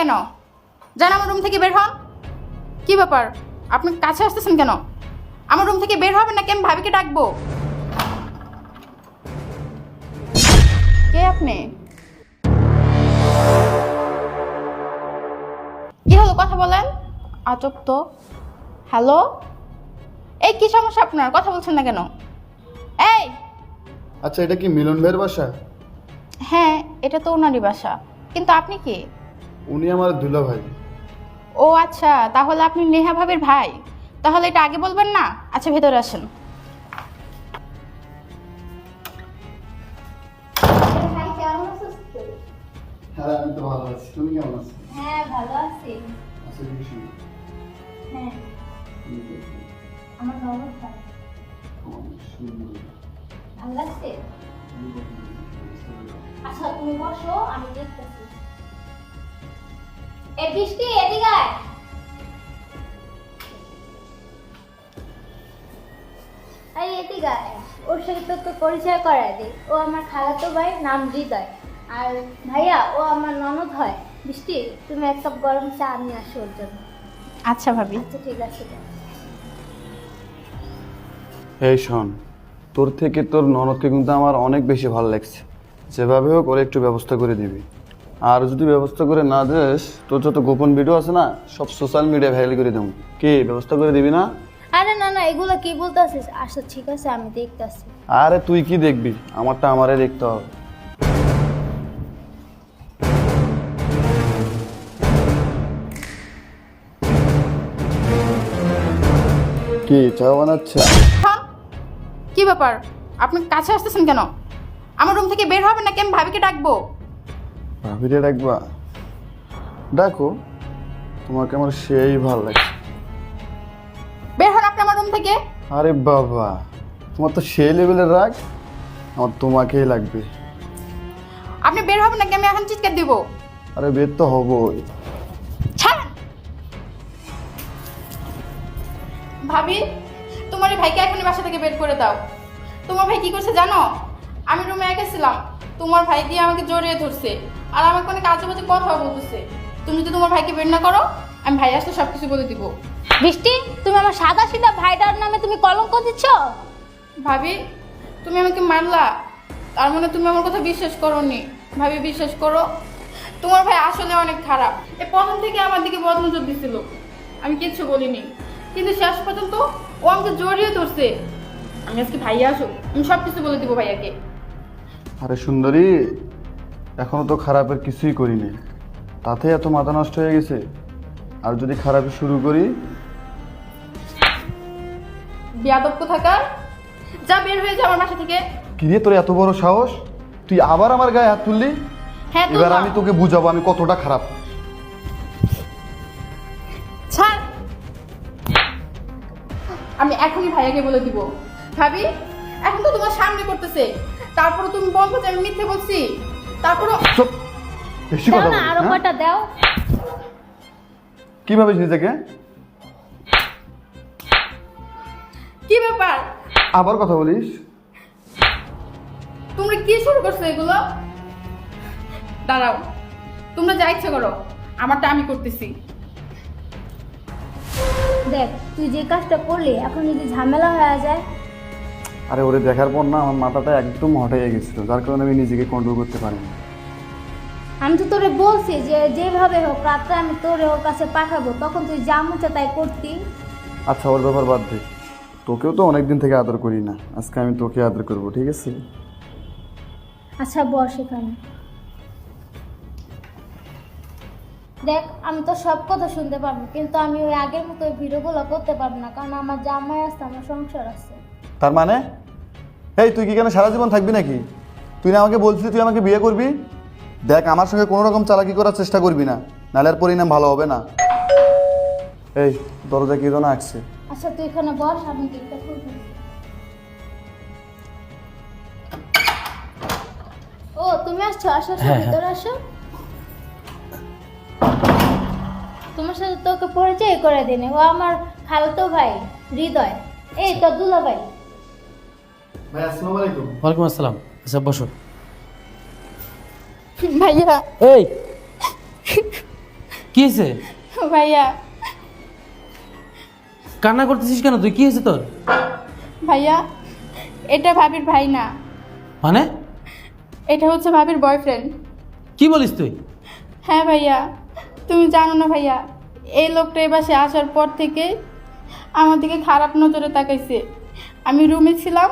কেন? যান আমার রুম থেকে বের হন। কি ব্যাপার? আপনি কাছে আসতেছেন কেন? আমার রুম থেকে বের হবেন নাকি আমি ভাবিকে ডাকবো? কে আপনি? কি হলো কথা বলেন? আজব তো। হ্যালো? এই কি সমস্যা আপনার? কথা বলছেন না কেন? এই! আচ্ছা এটা কি মিলন ভাইয়ের বাসা? হ্যাঁ এটা তো ওনারই বাসা। কিন্তু আপনি কি? উনি আমার দুলা ভাই। ও আচ্ছা তাহলে আপনি নেহা ভাবির ভাই। তাহলে এটা আগে বলবেন না? আচ্ছা ভেতরে আসেন? হ্যাঁ আমি তো ভালো আছি। তুমি কেমন আছো? হ্যাঁ ভালো আছি। আচ্ছা কি হ্যাঁ। আমার ননদ ভাই ভালো লাগছে আচ্ছা তুমি বসো আমি দেখতেছি। এ বৃষ্টি এদিকে আয়। আরে এদিকে আয়। ওর সাথে তো তো পরিচয় করায় দিই ও আমার খালাতো ভাই নাম হৃদয়। আর ভাইয়া ও আমার ননদ হয়। বৃষ্টি তুমি এক কাপ গরম চা নিয়ে আসো ওর জন্য। আচ্ছা ভাবি। আচ্ছা ঠিক আছে এই শোন তোর থেকে তোর ননদকে কিন্তু আমার অনেক বেশি ভালো লাগছে। যেভাবে হোক ওর একটু ব্যবস্থা করে দিবি। আর যদি ব্যবস্থা করে না দিস তোর যত গোপন ভিডিও আছে না সব সোশ্যাল মিডিয়া ভাইরাল করে দেবো। কি ব্যবস্থা করে দিবি না? আরে না না এগুলো কি বলতেছিস? আচ্ছা ঠিক আছে আমি দেখতাছি। আরে তুই কি দেখবি? আমারটা আমারে দেখতে হবে। কি চা বানাচ্ছে? হন কি ব্যাপার? আপনি কাছে আসতেছেন কেন? আমার রুম থেকে বের হবেন নাকি? আমি ভাবিকে ডাকবো। ভাবিরে ডাকবা। ডাকো তোমাকে আমার সেই ভালো লাগছে বের হন আপনি আমার রুম থেকে। আরে বাবা তোমার তো সেই লেভেলের রাগ আমার তোমাকেই লাগবে। আপনি বের হবেন নাকি? আমি এখন চিৎকার দিব। আরে বের তো হবই। ভাবি তোমার ভাইকে এখনই বাসা থেকে বের করে দাও। তোমার ভাই কি করছে জানো? আমি রুমে একা ছিলাম। তোমার ভাই দিয়ে আমাকে জড়িয়ে ধরছে। আর আমাকে অনেক আজে বাজে কথা বলতেছে। তুমি যদি তোমার ভাইকে বের না করো আমি ভাই আসলে সব কিছু বলে দিব। বৃষ্টি তুমি আমার সাদা সিধা ভাইটার নামে তুমি কলঙ্ক দিচ্ছ? ভাবি তুমি আমাকে মারলা। তার মানে তুমি আমার কথা বিশ্বাস করোনি। ভাবি বিশ্বাস করো তোমার ভাই আসলে অনেক খারাপ। এ প্রথম থেকে আমার দিকে বদনজর দিছিল। আমি কিচ্ছু বলিনি। কিন্তু শেষ পর্যন্ত ও আমাকে জড়িয়ে ধরছে। আমি আজকে ভাইয়া আসুক আমি সব কিছু বলে দিব ভাইয়াকে। আরে সুন্দরী এখনও তো খারাপের কিছুই করিনি। তাতে এত মাথা নষ্ট হয়ে গেছে। আর যদি খারাপ শুরু করি? বিয়াদব কোথাকার? যা বের হয়ে যা আমার বাসা থেকে। কিরে তোর এত বড় সাহস? তুই আবার আমার গায়ে হাত তুললি? হ্যাঁ এবার আমি তোকে বুঝাবো আমি কতটা খারাপ। ছাড়। আমি এখনই ভাইয়াকে বলে দিব। ভাবি এখন তো তোমার সামনে করতেছে তারপরে তুমি বলব যে আমি মিথ্যে বলছি। তারপরও চুপ। বেশি দাও কথা না বলিস, আরও হ্যাঁ? কটা দাও। কি ভাবিস নিজেকে? কি ব্যাপার? আবার কথা বলিস? তোমরা কি শুরু করছ এগুলো? দাঁড়াও তোমরা যা ইচ্ছে করো আমারটা আমি করতেছি। দেখ তুই যে কাজটা করলি এখন যদি ঝামেলা হয়ে যায় আরে ওরে দেখার পর না আমার মাথাটা একদম হটাইয়া গেছিল যার কারণে আমি নিজেকে কন্ট্রোল করতে পারিনি। আমি তো তোরে বলছি যে যেভাবে হোক রাত্রে আমি তোরে ওর কাছে পাঠাবো তখন তুই যা মুছে তাই করতি। আচ্ছা ওর ব্যাপার বাদ দে। তোকেও তো অনেক দিন থেকে আদর করি না আজকে আমি তোকে আদর করব ঠিক আছে? আচ্ছা বস এখানে। দেখ আমি তো সব কথা শুনতে পারব কিন্তু আমি ওই আগের মতো ওই ভিডিওগুলো করতে পারব না কারণ আমার জামাই আছে আমার সংসার আছে। তার মানে? এই তুই কি কেন সারা জীবন থাকবি নাকি? তুই না আমাকে বলছিলি তুই আমাকে বিয়ে করবি? দেখ আমার সঙ্গে কোনো রকম চালাকি করার চেষ্টা করবি না। নাহলে আর পরিণাম ভালো হবে না। এই দরজা কি যেন আসছে আচ্ছা তুই এখানে বস আমি গেটটা খুলবো। ও তুমি আসছো? আসো আসো হ্যাঁ, ভিতরে আসো। তোমার সাথে তোকে পরিচয় করে দিনে। ও আমার খালতো ভাই হৃদয়। এই তো দুলা ভাই ভাই আসসালামু আলাইকুম। ওয়ালাইকুম আসসালাম। আচ্ছা বসো। ভাইয়া। এই! কি হয়েছে? ভাইয়া। কান্না করতেছিস কেন তুই? কি হয়েছে তোর? ভাইয়া এটা ভাবির ভাই না। মানে? এটা হচ্ছে ভাবির বয়ফ্রেন্ড কি বলিস তুই? হ্যাঁ ভাইয়া তুমি জানো না ভাইয়া এই লোকটা এ বাসে আসার পর থেকে আমার দিকে খারাপ নজরে তাকাইছে। আমি রুমে ছিলাম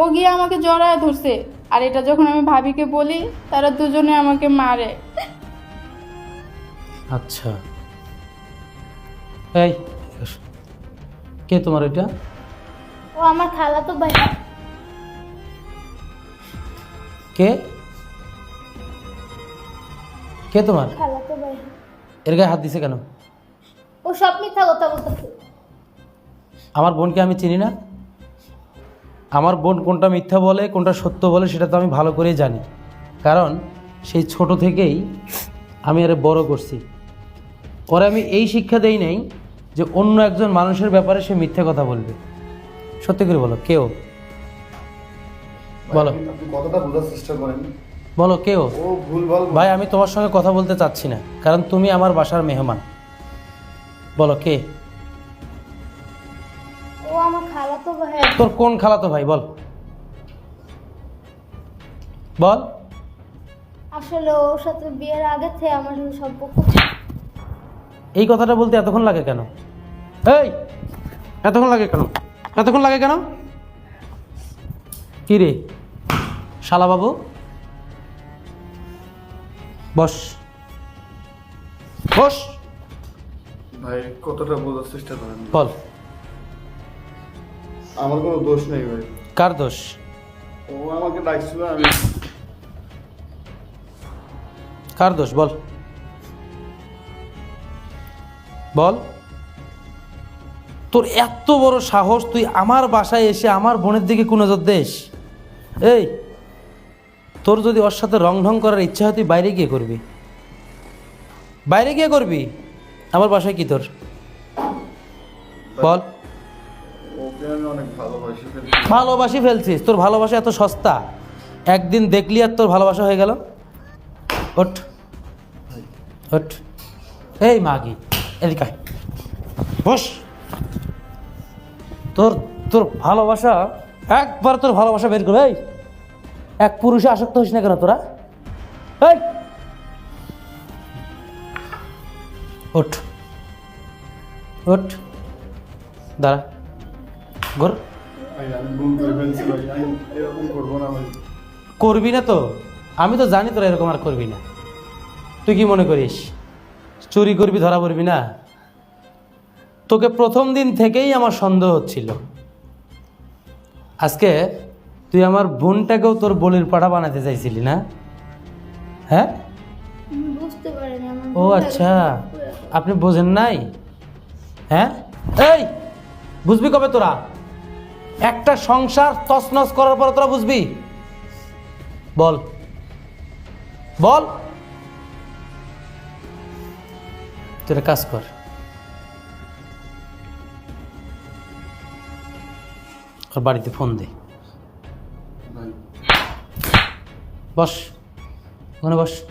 ও গিয়ে আমাকে জড়ায় ধরছে। আর এটা যখন আমি ভাবিকে বলি তারা দুজনে আমাকে মারে। আচ্ছা। এই কে তোমার এটা? ও আমার খালাতো ভাই। কে? কে তোমার? খালাতো ভাই। এর গায়ে হাত দিছে কেন? ও সব মিথ্যা কথা বলতেছে। আমার বোনকে আমি চিনি না। আমার বোন কোনটা মিথ্যা বলে কোনটা সত্য বলে সেটা তো আমি ভালো করেই জানি। কারণ সেই ছোট থেকেই আমি আরে বড় করছি। পরে আমি এই শিক্ষা দেই নাই যে অন্য একজন মানুষের ব্যাপারে সে মিথ্যে কথা বলবে। সত্যি করে বলো কেউ বলো। বলো কেউ ভাই আমি তোমার সঙ্গে কথা বলতে চাচ্ছি না কারণ তুমি আমার বাসার মেহমান। বলো কে? তোর কোন খালাতো ভাই বল। বল। আসলে ওর সাথে বিয়ের আগে থেকে আমার সাথে সম্পর্ক এই কথাটা বলতে এতক্ষণ লাগে কেন? এই এতক্ষণ লাগে কেন? এতক্ষণ লাগে কেন? কি রে? শালা বাবু। বস। বস। ভাই কতটা বোঝার চেষ্টা করেন? বল। আমার কোনো দোষ নেই ভাই। কার দোষ? ও আমাকে ডাকছিল আমি কার দোষ? বল। বল। তোর এত বড় সাহস তুই আমার বাসায় এসে আমার বোনের দিকে কোনো দেশ এই তোর যদি ওর সাথে রং ঢং করার ইচ্ছা হয় তুই বাইরে গিয়ে করবি। বাইরে গিয়ে করবি? আমার বাসায় কি তোর? বল। ভালোবাসি ফেলছিস, তোর ভালোবাসা এত সস্তা। একদিন দেখলি আর তোর ভালোবাসা হয়ে গেল। ওঠ। ওঠ। এই মাগি, এদিকে। বস। তোর তোর ভালোবাসা, একবার তোর ভালোবাসা বের করে এই। এক পুরুষে আসক্ত হইস না কেন তোরা? এই। ওঠ। ওঠ। দাঁড়া। ঘর? করব না ভাই। করবি না তো? আমি তো জানি তোরা এরকম আর করবি না। তুই কি মনে করিস? চুরি করবি ধরা পড়বি না? তোকে প্রথম দিন থেকেই আমার সন্দেহ হচ্ছিল। আজকে তুই আমার বোনটাকেও তোর বলির পাঠা বানাতে চাইছিলি না? হ্যাঁ? আমি বুঝতে পারিনি আমার ও আচ্ছা। আপনি বোঝেন নাই? হ্যাঁ? এই! বুঝবি কবে তোরা? একটা সংসার তছনছ করার পর তোরা বুঝবি? বল। বল। একটা কাজ কর। বাড়িতে ফোন দে। বস। ওখানে বস।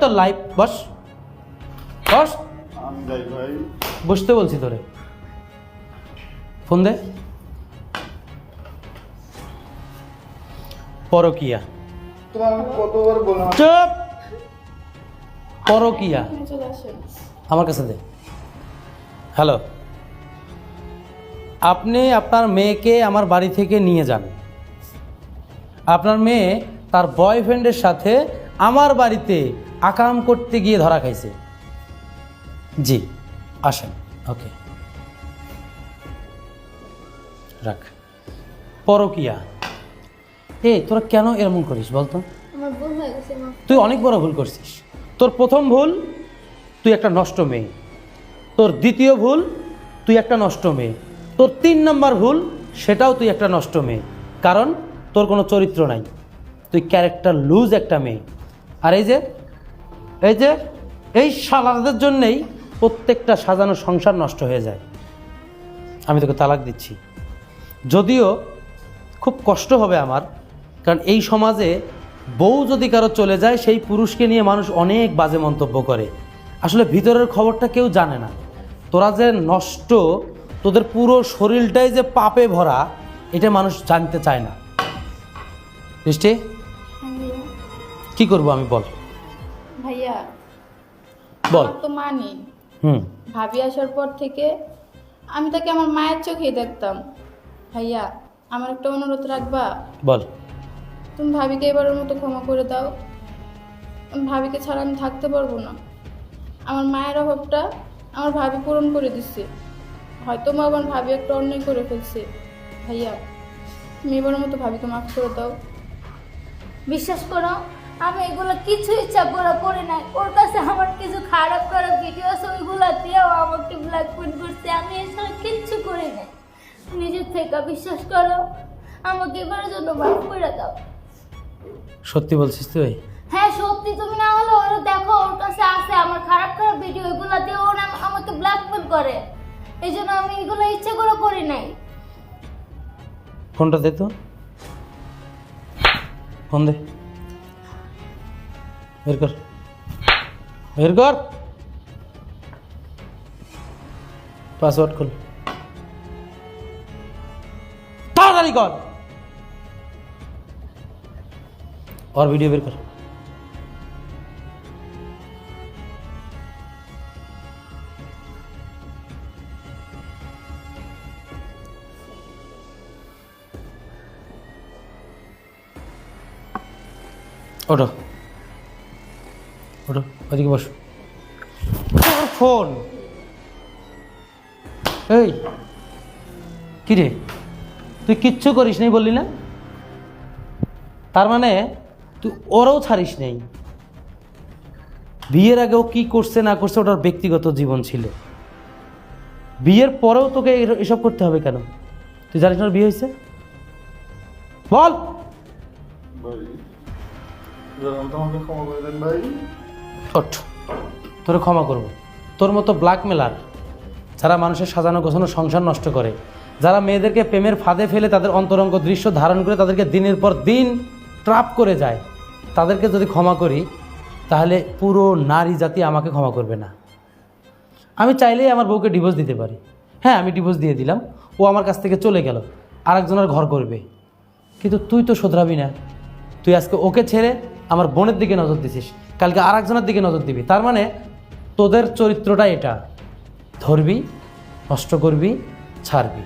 তোর লাইফ বস। বস। বসতে বলছি তোরে। ফোন দে। পরকিয়া। চুপ। পরকিয়া। আমার কাছে দে। হ্যালো। আপনি আপনার মেয়েকে আমার বাড়ি থেকে নিয়ে যান। আপনার মেয়ে তার বয়ফ্রেন্ডের সাথে আমার বাড়িতে আকাম করতে গিয়ে ধরা খাইছে। জি, আসেন। ওকে। রাখ। পরকিয়া। এ তোরা কেন এরকম করিস বলতো? তুই অনেক বড় ভুল করছিস। তোর প্রথম ভুল তুই একটা নষ্ট মেয়ে। তোর দ্বিতীয় ভুল তুই একটা নষ্ট মেয়ে। তোর তিন নম্বর ভুল সেটাও তুই একটা নষ্ট মেয়ে। কারণ তোর কোনো চরিত্র নাই। তুই ক্যারেক্টার লুজ একটা মেয়ে। আর এই যে এই যে এই শালাদের জন্যেই প্রত্যেকটা সাজানো সংসার নষ্ট হয়ে যায়। আমি তোকে তালাক দিচ্ছি। যদিও খুব কষ্ট হবে আমার কারণ এই সমাজে বউ যদি কারও চলে যায় সেই পুরুষকে নিয়ে মানুষ অনেক বাজে মন্তব্য করে। আসলে ভিতরের খবরটা কেউ জানে না। তোরা যে নষ্ট তোদের পুরো শরীরটাই যে পাপে ভরা এটা মানুষ জানতে চায় না। বৃষ্টি কি করব আমি বল। ভাইয়া বল। তো মা নেই। হুম। ভাবি আসার পর থেকে আমি তাকে আমার মায়ের চোখেই দেখতাম। ভাইয়া আমার একটা অনুরোধ রাখবা। বল। তুমি ভাবিকে এবারের মতো ক্ষমা করে দাও। আমি ভাবিকে ছাড়া আমি থাকতে পারব না। আমার মায়ের অভাবটা আমার ভাবি পূরণ করে দিচ্ছে হয়তো মা আমার ভাবি একটা অন্যায় করে ফেলছে। ভাইয়া তুমি এবারের মতো ভাবিকে মাফ করে দাও। বিশ্বাস করো আমি এগুলো কিছু ইচ্ছা করে করে নাই। ওর কাছে আমার কিছু খারাপ খারাপ ভিডিও আছে ওইগুলো দিয়েও আমাকে ব্ল্যাকমেল করছে। আমি এছাড়া কিচ্ছু করি নাই। নিজের থেকে বিশ্বাস করো। আমাকে এবারের জন্য মাফ করে দাও। সত্যি বলছিস তুই? হ্যাঁ সত্যি তুমি না হলে ওরা দেখো ওর কাছে আছে আমার খারাপ খারাপ ভিডিও এগুলো দিয়ে ও না আমাকে ব্ল্যাকমেল করে। এই জন্য আমি এগুলো ইচ্ছে করে করি নাই। ফোনটা দে তো। ফোন দে। বের কর। বের কর। পাসওয়ার্ড খোল। তাড়াতাড়ি কর और वीडियो बेर कर ওঠো ওঠো ওদিকে বসো তোর ফোন এই কিরে তুই কিচ্ছু করিস নাই বললি না? তার মানে তুই ওরাও ছাড়িস নেই। বিয়ের আগে ও কী করছে না করছে ওটার ব্যক্তিগত জীবন ছিল। বিয়ের পরেও তোকে এসব করতে হবে কেন? তুই জানিস না বিয়ে হয়েছে? বল! তোরে ক্ষমা করব। তোর মতো ব্ল্যাকমেলার যারা মানুষের সাজানো গোছানো সংসার নষ্ট করে যারা মেয়েদেরকে প্রেমের ফাঁদে ফেলে তাদের অন্তরঙ্গ দৃশ্য ধারণ করে তাদেরকে দিনের পর দিন ট্রাপ করে যায়, তাদেরকে যদি ক্ষমা করি, তাহলে পুরো নারী জাতি আমাকে ক্ষমা করবে না। আমি চাইলেই আমার বউকে ডিভোর্স দিতে পারি। হ্যাঁ আমি ডিভোর্স দিয়ে দিলাম, ও আমার কাছ থেকে চলে গেল আরেকজনের ঘর করবে। কিন্তু তুই তো শোধরাবি না। তুই আজকে ওকে ছেড়ে আমার বোনের দিকে নজর দিছিস, কালকে আরেকজনের দিকে নজর দিবি। তার মানে তোদের চরিত্রটা এটা। ধরবি, নষ্ট করবি, ছাড়বি।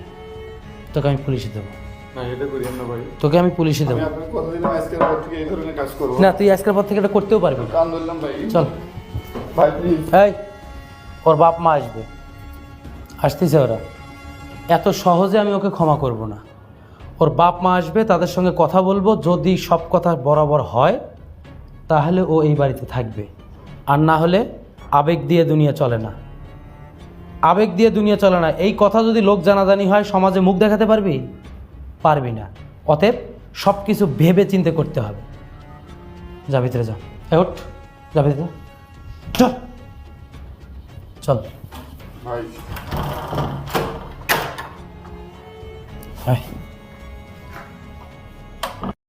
তোকে আমি পুলিশে দেবো। না এটা করি না ভাই। তোকে আমি পুলিশে দেবো। আমি আপনাকে কথা দিলাম আজকের পর থেকে এই ধরনের কাজ করব? না তুই আজকের পর থেকে এটা করতেও পারবি চল। ভাই এই ওর বাপ মা আসবে। আসতেছে ওরা। এত সহজে আমি ওকে ক্ষমা করব না। ওর বাপ মা আসবে তাদের সঙ্গে কথা বলব। যদি সব কথা বরাবর হয় তাহলে ও এই বাড়িতে থাকবে। আর না হলে আবেগ দিয়ে দুনিয়া চলে না। আবেগ দিয়ে দুনিয়া চলে না। এই কথা যদি লোক জানাজানি হয় সমাজে মুখ দেখাতে পারবি? পারবি না। অতএব সব কিছু ভেবে চিন্তে করতে হবে। যা ভিতরে যা। ওঠ। যা ভিতরে চল চল। ভাই।